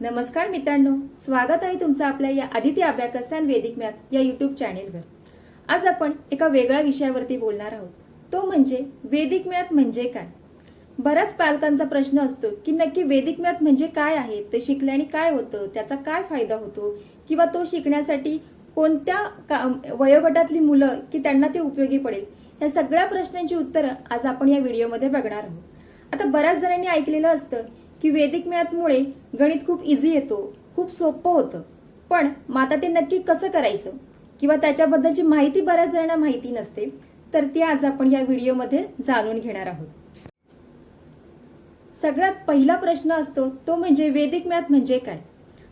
नमस्कार मित्रांनो स्वागत आहे तुमचं आपल्या या Aditya abacus and Vedic math या युट्यूब चॅनेलवर आज आपण एका वेगळ्या विषयावरती बोलणार आहोत. तो म्हणजे वेदिक मॅथ म्हणजे काय? बऱ्याच पालकांचा प्रश्न असतो की नक्की वेदिक मॅथ म्हणजे काय आहे? ते शिकल्याने काय होतं? त्याचा काय फायदा होतो? किंवा तो शिकण्यासाठी कोणत्या का- वयोगटातली मुलं की त्यांना ते उपयोगी पडेल? या सगळ्या प्रश्नांची उत्तरं आज आपण या व्हिडिओमध्ये बघणार आहोत. आता बऱ्याच जणांनी ऐकलेलं असतं की वेदिक मॅथमुळे गणित खूप इझी येतो खूप सोपं होतं. पण मग आता ते नक्की कसं करायचं? किंवा त्याच्याबद्दलची माहिती बऱ्याच जणांना माहिती नसते तर ती आज आपण या व्हिडिओमध्ये जाणून घेणार आहोत. सगळ्यात पहिला प्रश्न असतो तो म्हणजे वेदिक मॅथ म्हणजे काय?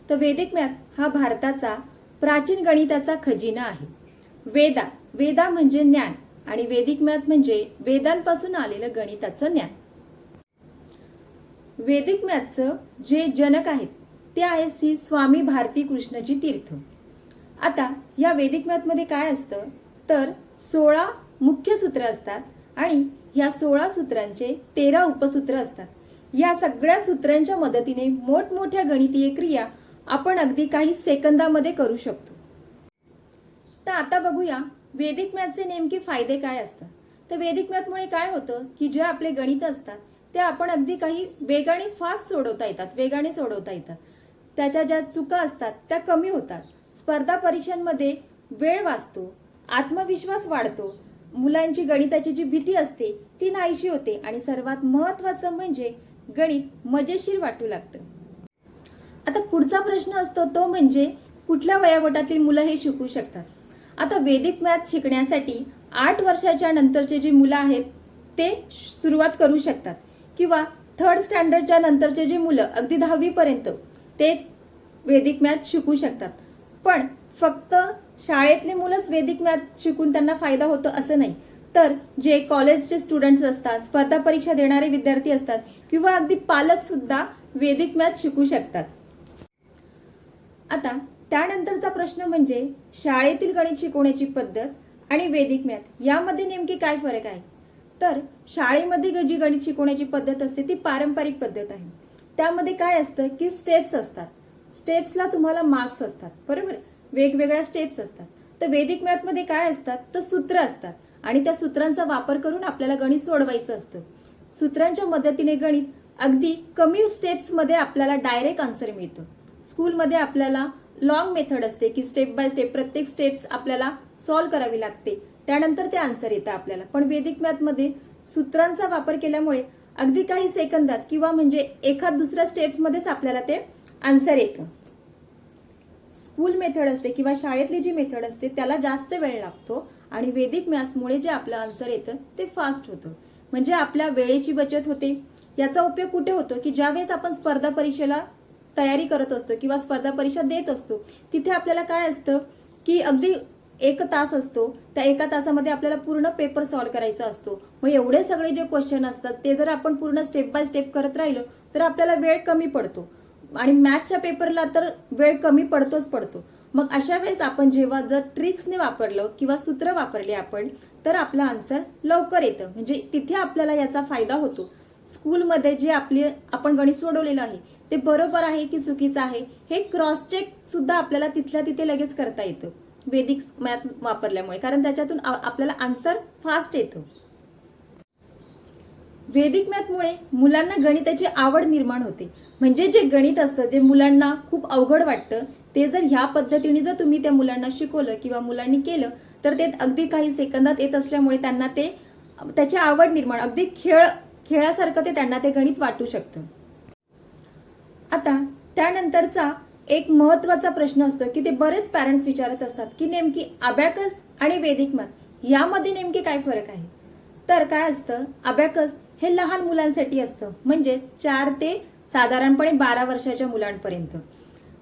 तर वेदिक मॅथ हा भारताचा प्राचीन गणिताचा खजिना आहे. वेदा वेदा म्हणजे ज्ञान आणि वेदिक मॅथ म्हणजे वेदांपासून आलेलं गणिताचं ज्ञान. वेदिक मॅथचं जे जनक आहेत ते आहे श्री स्वामी भारती कृष्णजी तीर्थ. आता या वेदिक मॅथमध्ये काय असतं? तर सोळा मुख्य सूत्र असतात आणि या सोळा सूत्रांचे तेरा उपसूत्र असतात. या सगळ्या सूत्रांच्या मदतीने मोठमोठ्या गणितीय क्रिया आपण अगदी काही सेकंदामध्ये करू शकतो. तर आता बघूया वेदिक मॅथचे नेमके फायदे काय असतात. तर वेदिक मॅथमुळे काय होतं की जे आपले गणित असतात ते आपण अगदी काही वेगाने फास्ट सोडवता येतात वेगाने सोडवता येतात. त्याच्या ज्या चुका असतात त्या कमी होतात. स्पर्धा परीक्षांमध्ये वेळ वाचतो आत्मविश्वास वाढतो. मुलांची गणिताची जी भीती असते ती नाहीशी होते आणि सर्वात महत्वाचं म्हणजे गणित मजेशीर वाटू लागतं. आता पुढचा प्रश्न असतो तो म्हणजे कुठल्या वयोगटातील मुलं हे शिकू शकतात? आता वेदिक मॅथ शिकण्यासाठी आठ वर्षाच्या नंतरचे जे मुलं आहेत ते सुरुवात करू शकतात. किंवा थर्ड स्टँडर्डच्या नंतरचे जे मुलं अगदी दहावीपर्यंत ते वेदिक मॅथ शिकू शकतात. पण फक्त शाळेतली मुलंच वेदिक मॅथ शिकून त्यांना फायदा होतो असं नाही. तर जे कॉलेजचे स्टुडंट्स असतात स्पर्धा परीक्षा देणारे विद्यार्थी असतात किंवा अगदी पालक सुद्धा वेदिक मॅथ शिकू शकतात. आता त्यानंतरचा प्रश्न म्हणजे शाळेतील गणित शिकवण्याची पद्धत आणि वेदिक मॅथ यामध्ये नेमकी काय फरक आहे? तर शाळेमध्ये जी गणित शिकवण्याची पद्धत असते ती पारंपरिक पद्धत आहे. त्यामध्ये काय असतं की स्टेप्स असतात. स्टेप्सला तुम्हाला मार्क्स असतात बरोबर? वेगवेगळ्या स्टेप्स असतात. तर वेदिक मॅथमध्ये काय असतात? तर सूत्र असतात. आणि त्या सूत्रांचा वापर करून आपल्याला गणित सोडवायचं असतं. सूत्रांच्या मदतीने गणित अगदी कमी स्टेप्समध्ये आपल्याला डायरेक्ट आन्सर मिळतं. स्कूलमध्ये आपल्याला लॉंग मेथड असते की स्टेप बाय स्टेप प्रत्येक स्टेप्स आपल्याला सॉल्व्ह करावी लागते. त्यानंतर ते आन्सर येतं आपल्याला. पण वेदिक मॅथमध्ये सूत्रांचा वापर केल्यामुळे अगदी काही सेकंदात किंवा म्हणजे एखाद दुसऱ्या स्टेप्समध्येच आपल्याला ते आन्सर येतं. स्कूल मेथड असते किंवा शाळेतली जी मेथड असते त्याला जास्त वेळ लागतो आणि वेदिक मॅथ्समुळे जे आपलं आन्सर येतं ते फास्ट होतं. म्हणजे आपल्या वेळेची बचत होते. याचा उपयोग कुठे होतो की ज्यावेळेस आपण स्पर्धा परीक्षेला तयारी करत असतो किंवा स्पर्धा परीक्षा देत असतो तिथे आपल्याला काय असतं की अगदी एक तास असतो त्या एका तासामध्ये आपल्याला पूर्ण पेपर सॉल्व्ह करायचा असतो. मग एवढे सगळे जे क्वेश्चन असतात ते जर आपण पूर्ण स्टेप बाय स्टेप करत राहिलो तर आपल्याला वेळ कमी पडतो. आणि मॅथच्या पेपरला तर वेळ कमी पडतोच पडतो. मग अशा वेळेस आपण जेव्हा जर ट्रिक्सने वापरलं किंवा सूत्र वापरले आपण तर आपला आन्सर लवकर येतं. म्हणजे तिथे आपल्याला याचा फायदा होतो. स्कूलमध्ये जे आपले आपण गणित सोडवलेलं आहे ते बरोबर आहे की चुकीचं आहे हे क्रॉस चेक सुद्धा आपल्याला तिथल्या तिथे लगेच करता येतं. वेदिक मॅथ वापरल्यामुळे कारण त्याच्यातून आपल्याला आन्सर फास्ट येतो. वेदिक मॅथमुळे मुलांना गणिताची आवड निर्माण होते. म्हणजे जे गणित असतं जे मुलांना खूप अवघड वाटतं ते जर ह्या पद्धतीने जर तुम्ही त्या मुलांना शिकवलं किंवा मुलांनी केलं तर ते अगदी काही सेकंदात येत असल्यामुळे त्यांना ते त्याची आवड निर्माण अगदी खेळ खेळासारखं ते त्यांना ते गणित वाटू शकतं. आता त्यानंतरचा एक महत्त्वाचा प्रश्न असतो की ते बरेच पॅरेंट्स विचारत असतात की नेमकी अबॅकस आणि वेदिक मत यामध्ये नेमके काय फरक आहे? तर काय असतं? अबॅकस हे लहान मुलांसाठी असतं. म्हणजे चार ते साधारणपणे बारा वर्षाच्या मुलांपर्यंत.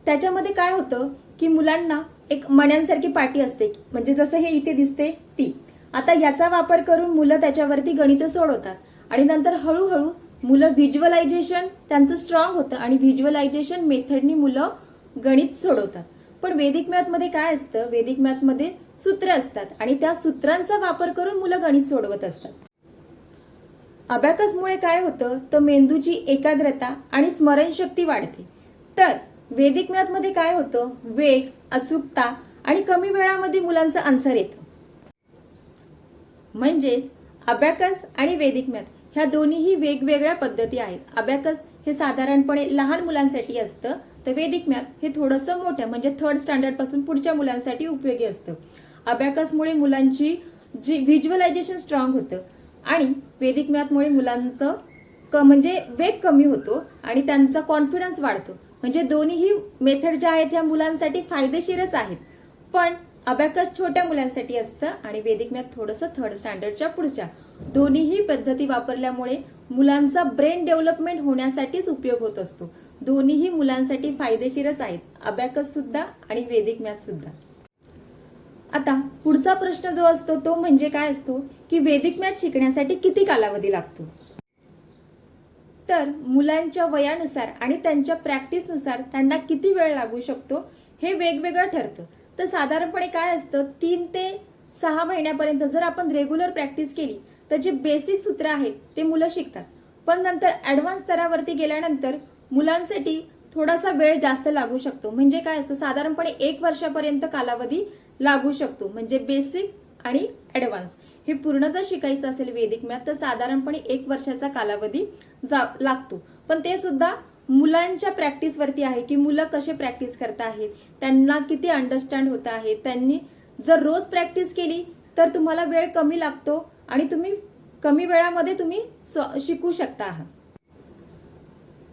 त्याच्यामध्ये काय होतं की मुलांना एक मण्यांसारखी पाटी असते. म्हणजे जसं हे इथे दिसते ती. आता याचा वापर करून मुलं त्याच्यावरती गणित सोडवतात. आणि नंतर हळूहळू मुलं व्हिज्युअलायझेशन त्यांचं स्ट्रॉंग होतं आणि व्हिज्युअलायझेशन मेथडनी मुलं गणित सोडवतात. पण वेदिक मॅथमध्ये काय असतं? वेदिक मॅथमध्ये सूत्र असतात आणि त्या सूत्रांचा वापर करून मुलं गणित सोडवत असतात. अबॅकसमुळे काय होतं? तर मेंदूची एकाग्रता आणि स्मरणशक्ती वाढते. तर वेदिक मॅथमध्ये काय होतं? वेग अचूकता आणि कमी वेळामध्ये मुलांचं आन्सर येतं. म्हणजेच अबॅकस आणि वेदिक मॅथ ह्या दोन्हीही वेगवेगळ्या पद्धती आहेत. अबॅकस हे साधारणपणे लहान मुलांसाठी असतं तर वेदिक मॅथ हे थोडंसं मोठं म्हणजे थर्ड स्टँडर्डपासून पुढच्या मुलांसाठी उपयोगी असतं. अबॅकसमुळे मुलांची जी व्हिज्युअलायझेशन स्ट्रॉंग होतं आणि वेदिक मॅथमुळे मुलांचं क म्हणजे वेग कमी होतो आणि त्यांचा कॉन्फिडन्स वाढतो. म्हणजे दोन्हीही मेथड ज्या आहेत ह्या मुलांसाठी फायदेशीरच आहेत. पण अबॅकस छोट्या मुलांसाठी असतं आणि वेदिक मॅथ थोडंसं थर्ड स्टँडर्डच्या पुढच्या. दोन्हीही पद्धती वापरल्यामुळे मुलांचा ब्रेन डेव्हलपमेंट होण्यासाठीच उपयोग होत असतो. दोन्हीही मुलांसाठी फायदेशीरच आहेत. अबॅकस सुद्धा आणि वेदिक मॅथ सुद्धा. आता पुढचा प्रश्न जो असतो तो म्हणजे काय असतो की वेदिक मॅथ शिकण्यासाठी किती कालावधी लागतो? तर मुलांच्या वयानुसार आणि त्यांच्या प्रॅक्टिसनुसार त्यांना किती वेळ लागू शकतो हे वेगवेगळं ठरतं. तर साधारणपणे काय असतं तीन ते सहा महिन्यापर्यंत जर आपण रेग्युलर प्रॅक्टिस केली तर जे बेसिक सूत्र आहेत ते मुलं शिकतात. पण नंतर ॲडव्हान्स स्तरावरती गेल्यानंतर मुलांसाठी थोडासा वेळ जास्त लागू शकतो. म्हणजे काय असतं साधारणपणे एक वर्षापर्यंत कालावधी लागू शकतो. म्हणजे बेसिक आणि ॲडव्हान्स हे पूर्ण जर शिकायचं असेल वेदिक मॅथ तर साधारणपणे एक वर्षाचा कालावधी जा- लागतो. पण ते सुद्धा मुलांच्या प्रॅक्टिसवरती आहे की मुलं कसे प्रॅक्टिस करत आहेत त्यांना किती अंडरस्टँड होत आहे त्यांनी जर रोज प्रॅक्टिस केली तर तुम्हाला वेळ कमी लागतो आणि तुम्ही कमी वेळामध्ये तुम्ही शिकू शकता आहात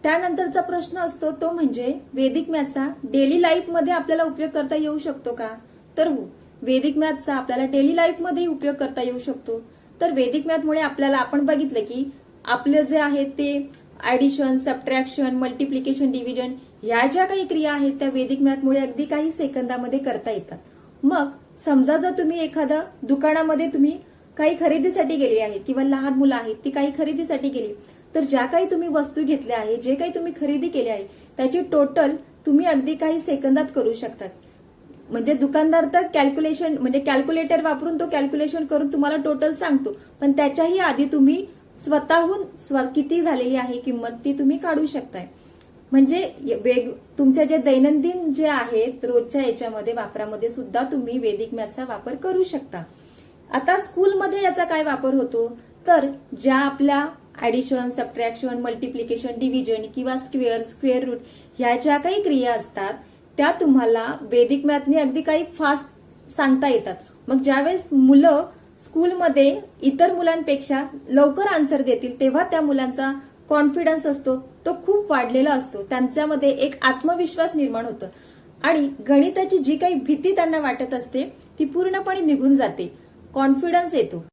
त्यानंतरचा प्रश्न असतो तो म्हणजे वेदिक मॅथचा डेली लाईफमध्ये आपल्याला उपयोग करता येऊ शकतो का? तर हो वेदिक मॅथचा आपल्याला डेली लाईफमध्येही उपयोग करता येऊ शकतो. तर वेदिक मॅथमुळे आपल्याला आपण बघितलं की आपले जे आहे ते ऍडिशन सबट्रॅक्शन मल्टिप्लिकेशन डिव्हिजन ह्या ज्या काही क्रिया आहेत त्या वेदिक मॅथमुळे अगदी काही सेकंदामध्ये करता येतात. मग समजा जर तुम्ही एखाद्या दुकानामध्ये तुम्ही काही खरेदीसाठी गेली आहेत किंवा लहान मुलं आहेत ती काही खरेदीसाठी गेली. तर ज्या काही तुम्ही वस्तू घेतल्या आहे जे काही तुम्ही खरेदी केली आहे त्याची टोटल तुम्ही अगदी काही सेकंदात करू शकतात. म्हणजे दुकानदार तर कॅल्क्युलेशन म्हणजे कॅल्क्युलेटर वापरून तो कॅल्क्युलेशन करून तुम्हाला टोटल सांगतो. पण त्याच्याही आधी तुम्ही स्वतःहून स्व किती झालेली आहे किंमत ती तुम्ही काढू शकताय. म्हणजे वेग तुमच्या जे दैनंदिन जे आहेत रोजच्या याच्यामध्ये वापरामध्ये सुद्धा तुम्ही वेदिक मॅथचा वापर करू शकता. आता स्कूलमध्ये याचा काय वापर होतो? तर ज्या आपल्या ऍडिशन सबट्रॅक्शन मल्टिप्लिकेशन डिव्हिजन किंवा स्क्वेअर स्क्वेअर रूट ह्या ज्या काही क्रिया असतात त्या तुम्हाला वेदिक मॅथने अगदी काही फास्ट सांगता येतात. मग ज्यावेळेस मुलं स्कूलमध्ये इतर मुलांपेक्षा लवकर आन्सर देतील तेव्हा त्या मुलांचा कॉन्फिडन्स असतो तो खूप वाढलेला असतो. त्यांच्यामध्ये एक आत्मविश्वास निर्माण होतो. आणि गणिताची जी काही भीती त्यांना वाटत असते ती पूर्णपणे निघून जाते. कॉन्फिडन्स येतो.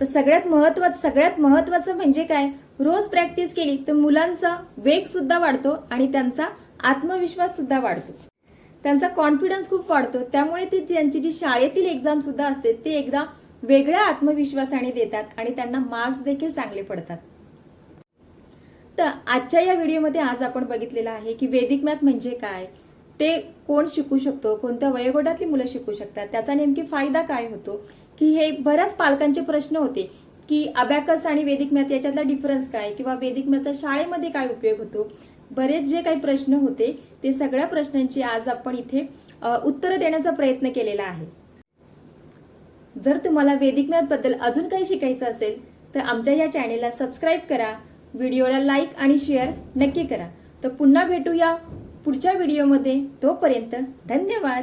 तर सगळ्यात महत्वाचं सगळ्यात महत्वाचं म्हणजे काय? रोज प्रॅक्टिस केली तर मुलांचा वेग सुद्धा वाढतो आणि त्यांचा आत्मविश्वास सुद्धा वाढतो. त्यांचा कॉन्फिडन्स खूप वाढतो. त्यामुळे ती त्यांची जी शाळेतील एक्झाम सुद्धा असते ते एकदा वेगळ्या आत्मविश्वासाने देतात आणि त्यांना मार्क्स देखील चांगले पडतात. तर आजच्या या व्हिडिओमध्ये आज आपण बघितलेलं आहे की वेदिक मॅथ म्हणजे काय? ते कोण शिकू शकतो? कोणत्या वयोगटातली मुलं शिकू शकतात? त्याचा नेमकी फायदा काय होतो? की हे बऱ्याच पालकांचे प्रश्न होते की अबॅकस आणि वेदिक मॅथ याच्यातला डिफरन्स काय? किंवा वेदिक मॅथचा शाळेमध्ये काय उपयोग होतो? बरेच जे काही प्रश्न होते ते सगळ्या प्रश्नांची आज आपण इथे उत्तरं देण्याचा प्रयत्न केलेला आहे. जर तुम्हाला वेदिक मॅथबद्दल अजून काही शिकायचं असेल तर आमच्या या चॅनेलला सबस्क्राईब करा व्हिडिओला लाईक आणि शेअर नक्की करा. तर पुन्हा भेटूया पुढच्या व्हिडिओमध्ये तोपर्यंत धन्यवाद!